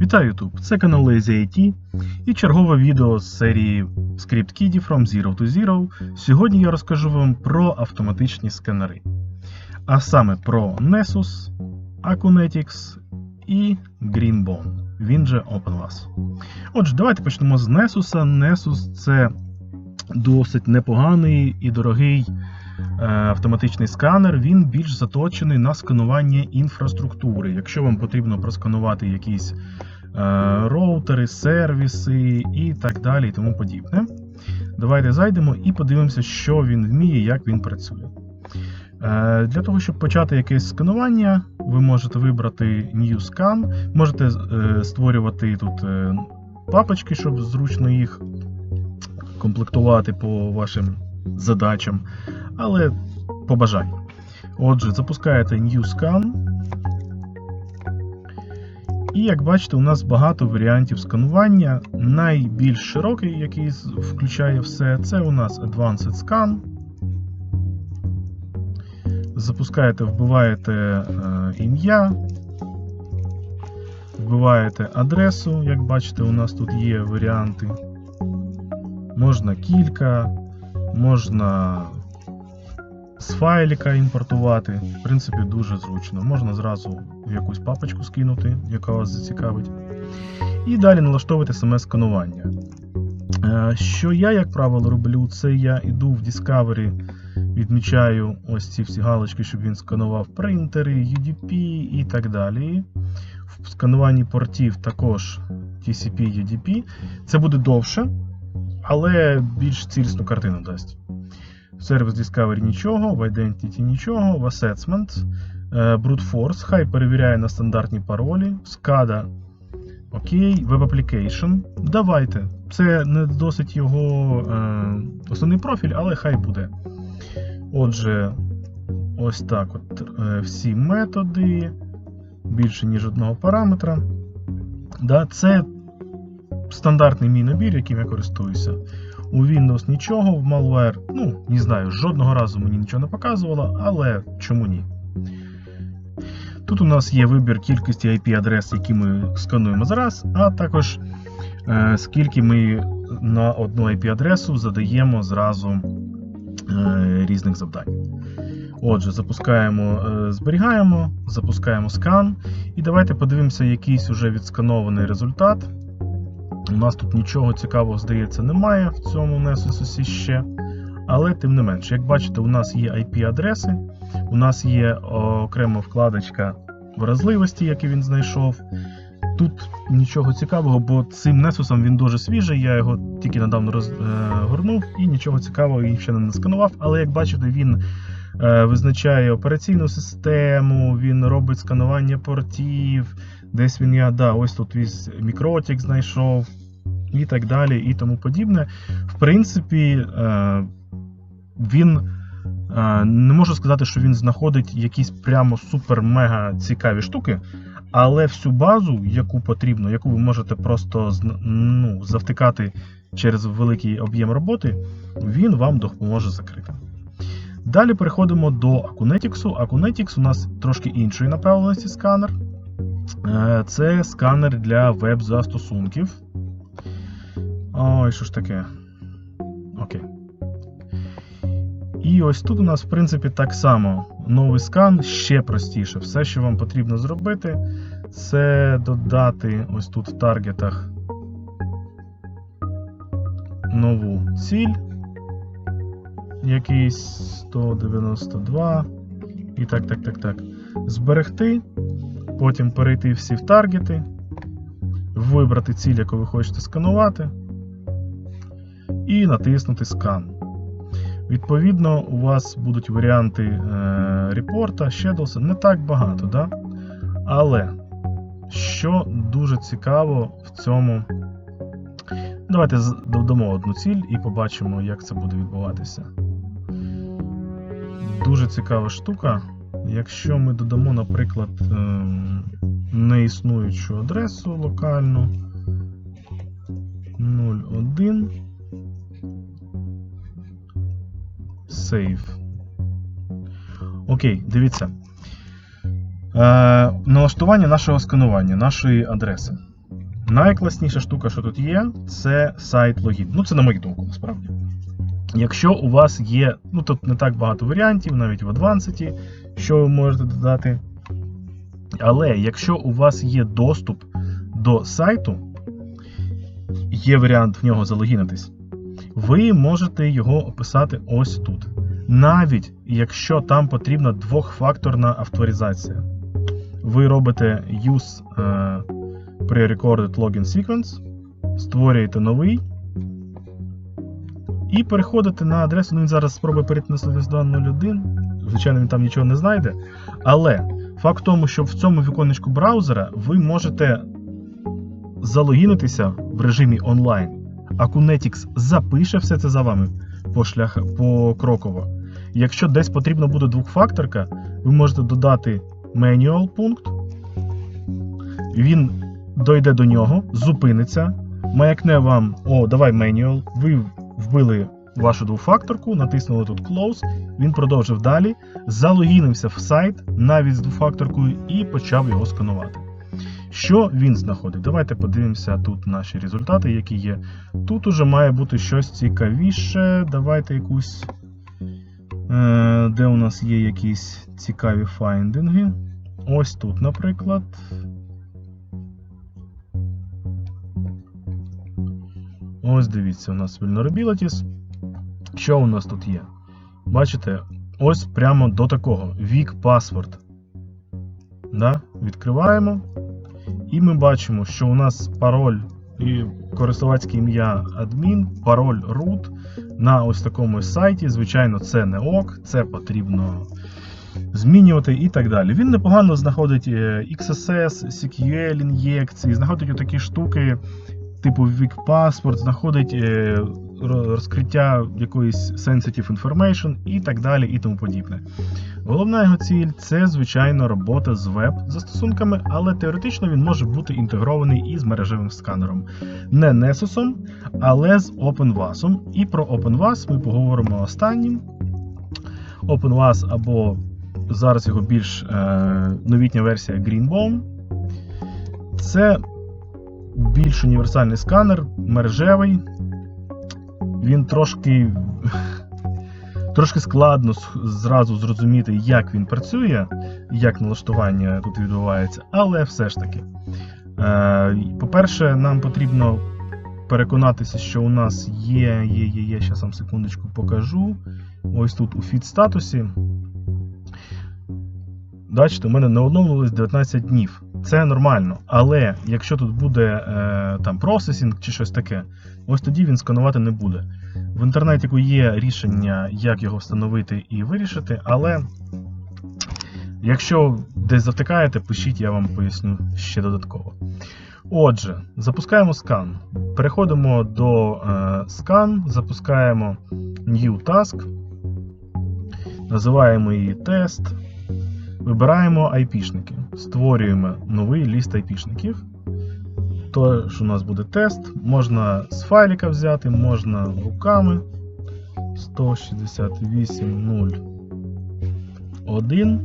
Вітаю YouTube! Це канал Lazy IT і чергове відео з серії Script Kiddie From Zero to Zero. Сьогодні я розкажу вам про автоматичні сканери. А саме про Nessus, Acunetics і Greenbone. Він же OpenVAS. Отже, давайте почнемо з Nessus. Nessus це досить непоганий і дорогий автоматичний сканер. Він більш заточений на сканування інфраструктури. Якщо вам потрібно просканувати якісь е, роутери, сервіси і так далі, і тому подібне. Давайте зайдемо і подивимося, що він вміє, як він працює. Е, Для того, щоб почати якесь сканування, ви можете вибрати New Scan, можете е, створювати тут е, папочки, щоб зручно їх комплектувати по вашим задачам, але по. Отже, запускаєте New Scan. І як бачите, у нас багато варіантів сканування. Найбільш широкий, який включає все, це у нас Advanced Scan. Запускаєте, вбиваєте е, ім'я, вбиваєте адресу. Як бачите, у нас тут є варіанти. Можна кілька, можна з файліка імпортувати. В принципі, дуже зручно. Можна зразу в якусь папочку скинути, яка вас зацікавить. І далі налаштовувати саме сканування. Е, Що я, як правило, роблю, це я йду в Discovery, відмічаю ось ці всі галочки, щоб він сканував принтери, UDP і так далі. В скануванні портів також TCP, UDP. Це буде довше, але більш цілісну картину дасть. Service Discovery нічого, в Identity нічого, в Assessment, е, Brute Force, хай перевіряє на стандартні паролі, SCADA, окей, Web Application. Давайте. Це не досить його е, основний профіль, але хай буде. Отже, ось так от е, всі методи, більше ніж одного параметра. Да, це стандартний мій набір, яким я користуюся. У Windows нічого, в Malware, ну, не знаю, жодного разу мені нічого не показувало, але чому ні? Тут у нас є вибір кількості IP-адрес, які ми скануємо зараз, а також е, скільки ми на одну IP-адресу задаємо зразу е, різних завдань. Отже, запускаємо, е, зберігаємо, запускаємо скан. І давайте подивимося якийсь уже відсканований результат. У нас тут нічого цікавого, здається, немає в цьому Nessus ще. Але тим не менше, як бачите, у нас є IP-адреси, у нас є окрема вкладочка вразливості, які він знайшов. Тут нічого цікавого, бо цим Nessus він дуже свіжий, я його тільки недавно розгорнув і нічого цікавого їх ще не насканував. Але як бачите, він е, визначає операційну систему, він робить сканування портів. Десь він я, да, ось тут весь мікротік знайшов і так далі, і тому подібне. В принципі, е, він е, не можу сказати, що він знаходить якісь прямо супер-мега цікаві штуки, але всю базу, яку потрібно, яку ви можете просто ну, завтикати через великий об'єм роботи, він вам допоможе закрити. Далі переходимо до Acunetics. Acunetics у нас трошки іншої направленості сканер. Е, Це сканер для веб-застосунків. Ой, що ж таке? Окей. І ось тут у нас, в принципі, так само новий скан ще простіше. Все, що вам потрібно зробити, це додати ось тут в таргетах нову ціль. Якийсь 192. І так, так, так, так. Зберегти. Потім перейти всі в таргети, вибрати ціль, яку ви хочете сканувати, і натиснути скан. Відповідно, у вас будуть варіанти е, репорта, Shadows, не так багато, да? але що дуже цікаво в цьому. Давайте додамо одну ціль і побачимо, як це буде відбуватися. Дуже цікава штука. Якщо ми додамо, наприклад, ем, неіснуючу адресу локальну 01 Save. Окей, дивіться. Е, налаштування нашого сканування, нашої адреси. найкласніша штука, що тут є, це сайт логін. Ну, це на мою думку, насправді. Якщо у вас є, ну тут не так багато варіантів, навіть в Advanced, що ви можете додати. Але якщо у вас є доступ до сайту, є варіант в нього залогінитись, ви можете його описати ось тут. Навіть якщо там потрібна двохфакторна авторизація. Ви робите use е, pre-recorded login sequence, створюєте новий. І переходите на адресу. Ну, він зараз спробує перейти на 192.01. Звичайно, він там нічого не знайде. Але факт в тому, що в цьому віконечку браузера ви можете залогінитися в режимі онлайн. А Kunetix запише все це за вами по шлях, покроково. Якщо десь потрібна буде двохфакторка, ви можете додати manual пункт. Він дойде до нього, зупиниться, маякне вам: О, давай manual, ви вбили вашу двофакторку, натиснули тут Close, він продовжив далі, залогінився в сайт навіть з двофакторкою і почав його сканувати. Що він знаходить? Давайте подивимося тут наші результати, які є. Тут уже має бути щось цікавіше. Давайте якусь. Е, де у нас є якісь цікаві файндинги. Ось тут, наприклад. Ось дивіться, у нас Vulnerabilities. Що у нас тут є? Бачите, ось прямо до такого. Вік паспорт. Да? Відкриваємо. І ми бачимо, що у нас пароль і користувацьке ім'я адмін, пароль root на ось такому сайті. Звичайно, це не ок, це потрібно змінювати і так далі. Він непогано знаходить е, XSS, SQL ін'єкції, знаходить такі штуки, типу Вік паспорт, знаходить е, розкриття якоїсь sensitive information і так далі, і тому подібне. Головна його ціль це, звичайно, робота з веб-застосунками, але теоретично він може бути інтегрований із мережевим сканером. Не Nessus, але з OpenVAS. І про OpenVAS ми поговоримо останнім. OpenVAS або зараз його більш е, новітня версія Greenbone. Це більш універсальний сканер, мережевий. Він трошки Трошки складно зразу зрозуміти, як він працює, як налаштування тут відбувається, але все ж таки. Е, По-перше, нам потрібно переконатися, що у нас є, є, є, є, зараз секундочку покажу. Ось тут у фіт статусі. Бачите, у мене не оновлювалось 19 днів. Це нормально. Але якщо тут буде е, там процесінг чи щось таке, ось тоді він сканувати не буде. В інтернеті є рішення, як його встановити і вирішити, але якщо десь затикаєте, пишіть, я вам поясню ще додатково. Отже, запускаємо скан. Переходимо до е, скан, запускаємо New Task, називаємо її тест, вибираємо IP-шники, створюємо новий ліст IP-шників. Тож у нас буде тест. Можна з файлика взяти, можна руками. 168.0.1.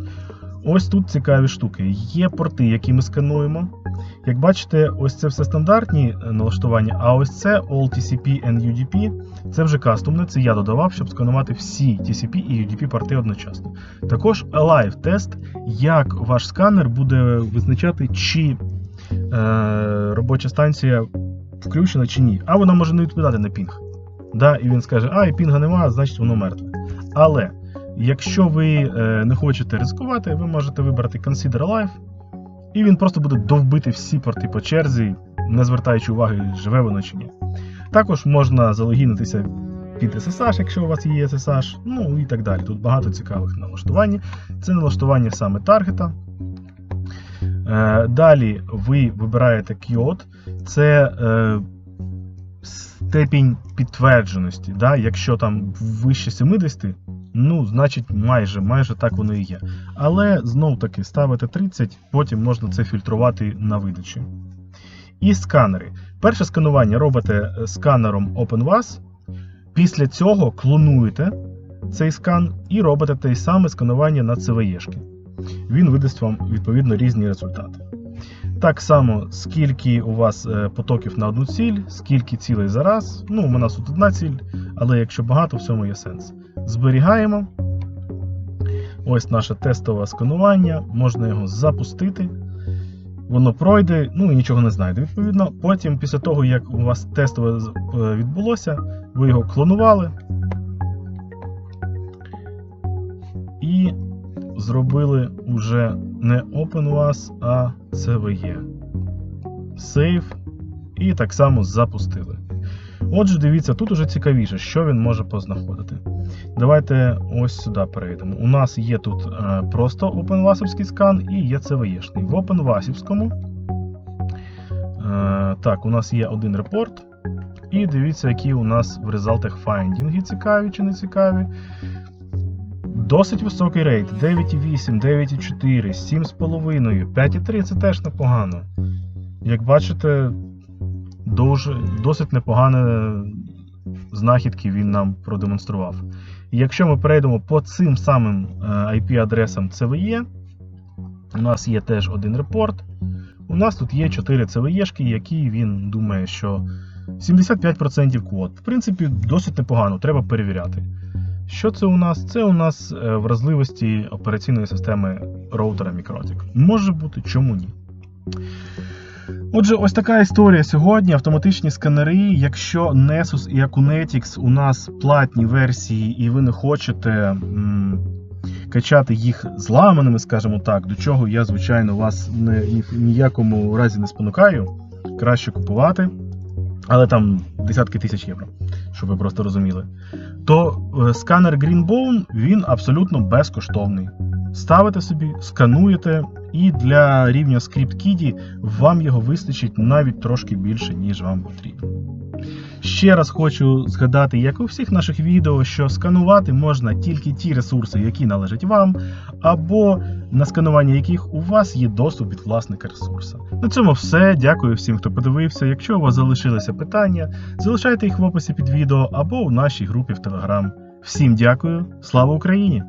Ось тут цікаві штуки. Є порти, які ми скануємо. Як бачите, ось це все стандартні е, налаштування, а ось це All TCP and UDP. Це вже кастомне, це я додавав, щоб сканувати всі TCP і UDP порти одночасно. Також Alive тест, як ваш сканер буде визначати, чи е, робоча станція включена чи ні. А вона може не відповідати на пінг. Да, і він скаже, а, і пінга немає, значить воно мертве. Але якщо ви е, не хочете ризикувати, ви можете вибрати Consider Alive, і він просто буде довбити всі порти по черзі, не звертаючи уваги, живе воно чи ні. Також можна залогінитися під SSH, якщо у вас є SSH, ну і так далі. Тут багато цікавих налаштувань. Це налаштування саме таргета. Е, Далі ви вибираєте QoT, це е, степінь підтвердженості. Да? Якщо там вище 70, ну, значить майже майже так воно і є. Але знов таки ставите 30, потім можна це фільтрувати на видачі. І сканери. Перше сканування робите е, сканером OpenVAS. Після цього клонуєте цей скан і робите те саме сканування на CVE-шки він видасть вам відповідно різні результати. Так само, скільки у вас е, потоків на одну ціль, скільки цілей за раз. Ну, у нас тут одна ціль, але якщо багато, в цьому є сенс. Зберігаємо. Ось наше тестове сканування. Можна його запустити. Воно пройде, ну і нічого не знайде. Відповідно, потім, після того, як у вас тестове е, відбулося, ви його клонували і зробили уже не OpenWAS, а CVE. Save і так само запустили. Отже, дивіться, тут уже цікавіше, що він може познаходити. Давайте ось сюди перейдемо. У нас є тут е, просто OpenWASівський скан і є CVE-шний. В OpenWASівському е, так, у нас є один репорт. І дивіться, які у нас в результатах файндінги цікаві чи не цікаві. Досить високий рейт 9,8, 9,4, 7,5, 5,3 це теж непогано. Як бачите, досить непогані знахідки він нам продемонстрував. Якщо ми перейдемо по цим самим е, IP-адресам CVE, у нас є теж один репорт. У нас тут є 4 CVE-шки, які він думає, що 75% квот. В принципі, досить непогано, треба перевіряти. Що це у нас? Це у нас е, вразливості операційної системи роутера Mikrotik. Може бути, чому ні. Отже, ось така історія сьогодні. Автоматичні сканери. Якщо Nessus і Acunetics у нас платні версії, і ви не хочете м, качати їх зламаними, скажімо так, до чого я, звичайно, вас не, ніякому разі не спонукаю, краще купувати. Але там десятки тисяч євро, щоб ви просто розуміли. То е, сканер Greenbone він абсолютно безкоштовний. Ставите собі, скануєте, і для рівня ScriptKiddie вам його вистачить навіть трошки більше, ніж вам потрібно. Ще раз хочу згадати, як у всіх наших відео, що сканувати можна тільки ті ресурси, які належать вам, або на сканування яких у вас є доступ від власника ресурсу. На цьому все. Дякую всім, хто подивився. Якщо у вас залишилися питання, залишайте їх в описі під відео або в нашій групі в Telegram. Всім дякую, слава Україні!